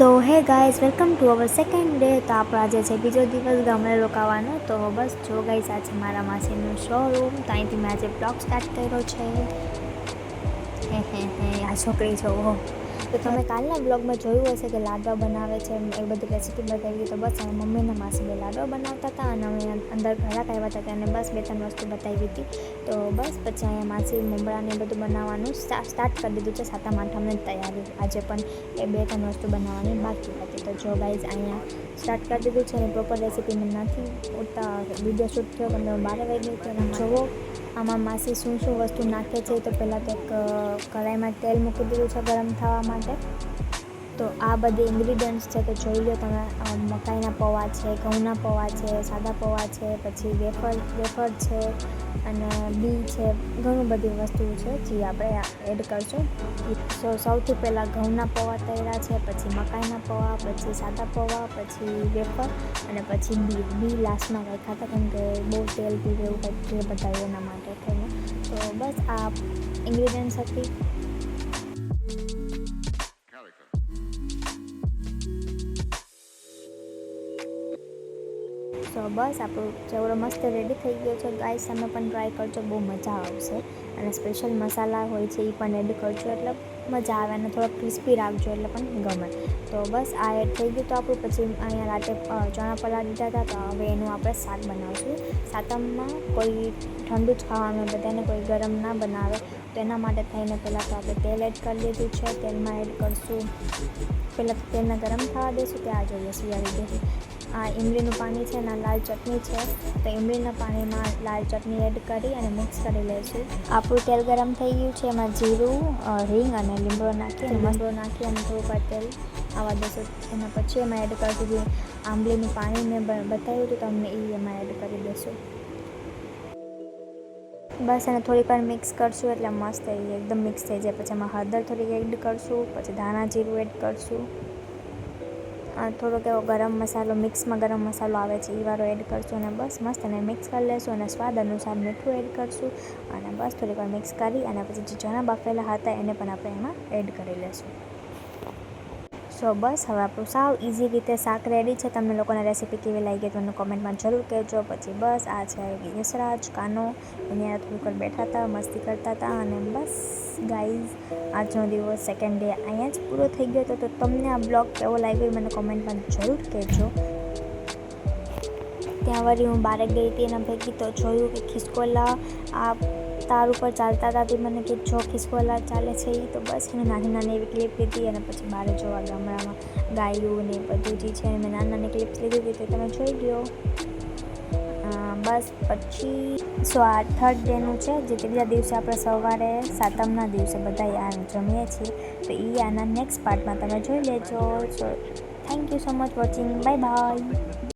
So hey guys welcome to our second day તો આપણો આજે છે બીજો દિવસ ગામડે રોકાવાનો. તો બસ જો ગાઈઝ આજે મારા માસીનું શોરૂમ તો અહીંથી મેં આજે બ્લોગ સ્ટાર્ટ કર્યો છે. હે હે હે, આ છોકરી છો, ઓહો. તો તમે કાલના બ્લોગમાં જોયું હશે કે લાડવા બનાવે છે એ બધી રેસીપી બતાવી તો બસ અમે મમ્મીના માસી બે લાડવા બનાવતા હતા અને અમે અંદર ઘરાક આવ્યા હતા અને બસ બે ત્રણ વસ્તુ બતાવી હતી. તો બસ પછી અહીંયા માસી મમરાને એ બધું બનાવવાનું સ્ટાર્ટ કરી દીધું છે. સાતમ આઠમને તૈયારી આજે પણ એ બે ત્રણ વસ્તુ બનાવવાની બાકી હતી. તો જો ગાઈઝ અહીંયા સ્ટાર્ટ કરી દીધું છે અને પ્રોપર રેસીપી મને નથી ઉઠતા વીડિયો શૂટ થયો પણ તમે બાર વાગી તો જોવો આમાં માસી શું શું વસ્તુ નાખે છે તો પહેલાં તો એક કઢાઈમાં તેલ મૂકી દીધું છે ગરમ થવા માટે. તો આ બધી ઇન્ગ્રીડિયન્ટ્સ છે તો જોઈ લો તમે મકાઈના પૌવા છે, ઘઉંના પૌવા છે, સાદા પૌવા છે, પછી વેફર વેફર છે અને બી છે, ઘણું બધી વસ્તુઓ છે જે આપણે એડ કરશું. સો, સૌથી પહેલાં ઘઉંના પૌવા તૈયાર છે, પછી મકાઈના પૌવા, પછી સાદા પૌવા, પછી વેફર અને પછી બી. બી લાસ્ટમાં રાખ્યા હતા કેમ કે બહુ તેલ પીવે એવું કંઈક જે બતાવ્યું એના માટે થઈને તો બસ આ ઇન્ગ્રીડિયન્ટ્સ હતી. સો બસ, આપણું ચવડો મસ્ત રેડી થઈ ગયો છે. ગાઈસ તમે પણ ટ્રાય કરજો, બહુ મજા આવશે. અને સ્પેશિયલ મસાલા હોય છે એ પણ એડ કરજો. એટલે મજા આવે અને થોડોક ક્રિસ્પી રાખજો, એટલે પણ ગમે. તો બસ, આ એડ થઈ ગયું તો આપણું. પછી અહીંયા રાતે ચણા પલાળ દીધા હતા, તો હવે એનું આપણે શાક બનાવશું. સાતમમાં કોઈ ઠંડુ જ ખાવાનું બધાને કોઈ ગરમ ના બનાવે. તો એના માટે થઈને પહેલાં તો આપણે તેલ એડ કરી લીધું છે. તેલમાં એડ કરશું. પહેલાં તેલને ગરમ થવા દઈશું, ત્યાં જોઈએ, શિયાળી દઈશું આ ઇમલીનું પાણી છે અને લાલ ચટણી છે. તો ઇમલીના પાણીમાં લાલ ચટણી એડ કરી અને મિક્સ કરી લઈશું આપણું તેલ ગરમ થઈ ગયું છે. એમાં જીરું હિંગ અને લીમડો નાખી અને નાખી અને થોડુંક વાર તેલ આવવા દઈશું એના પછી એમાં એડ કરશું જે આંબલીનું પાણી મેં બતાવ્યું હતું તમને એ એમાં એડ કરી દઈશું બસ એને થોડીક વાર મિક્સ કરશું એટલે મસ્ત એ એકદમ મિક્સ થઈ જાય. પછી એમાં હળદર થોડીક એડ કરશું, પછી ધાણા જીરું એડ કરશું. થોડોક એવો ગરમ મસાલો, મિક્સમાં ગરમ મસાલો આવે છે એ વાળો એડ કરશું અને બસ મસ્ત એને મિક્સ કરી લેશું અને સ્વાદ અનુસાર મીઠું એડ કરશું અને બસ થોડીક વાર મિક્સ કરી અને પછી જે ચણા બાફેલા હતા એને પણ આપણે એમાં એડ કરી લેશું. સો બસ હવે આપણું સાવ ઇઝી રીતે શાક રેડી છે. તમને લોકોને રેસીપી કેવી લાગી તમને કોમેન્ટમાં જરૂર કહેજો. પછી બસ આ છે યશરાજ કાનો. એની થોડીક વાર બેઠા હતા, મસ્તી કરતા હતા અને બસ ગાઈઝ આજનો દિવસ સેકન્ડ ડે અહીંયા જ પૂરો થઈ ગયો હતો. તો તમને આ બ્લોગ કેવો લાગ્યો મને કોમેન્ટમાં જરૂર કહેજો. ત્યાં વળી હું બારે ગઈ હતી એના ભેગી તો જોયું કે ખિસકોલા આ તાર ઉપર ચાલતા હતા તે મને કે જો ખિસકોલા ચાલે છે એ તો બસ. એને નાની નાની એવી ક્લિપ લીધી અને પછી બહાર જોવા ગામડામાં ગાયું ને બધું જે છે મેં નાની નાની ક્લિપ્સ લીધી હતી તે તમે જોઈ અ, બસ પછી સો આ થર્ડ ડેનું છે, જે ત્રીજા દિવસે આપણે સવારે સાતમના દિવસે બધા આ જમીએ છીએ. તો એ આના નેક્સ્ટ પાર્ટમાં તમે જોઈ લેજો. So thank you so much watching bye bye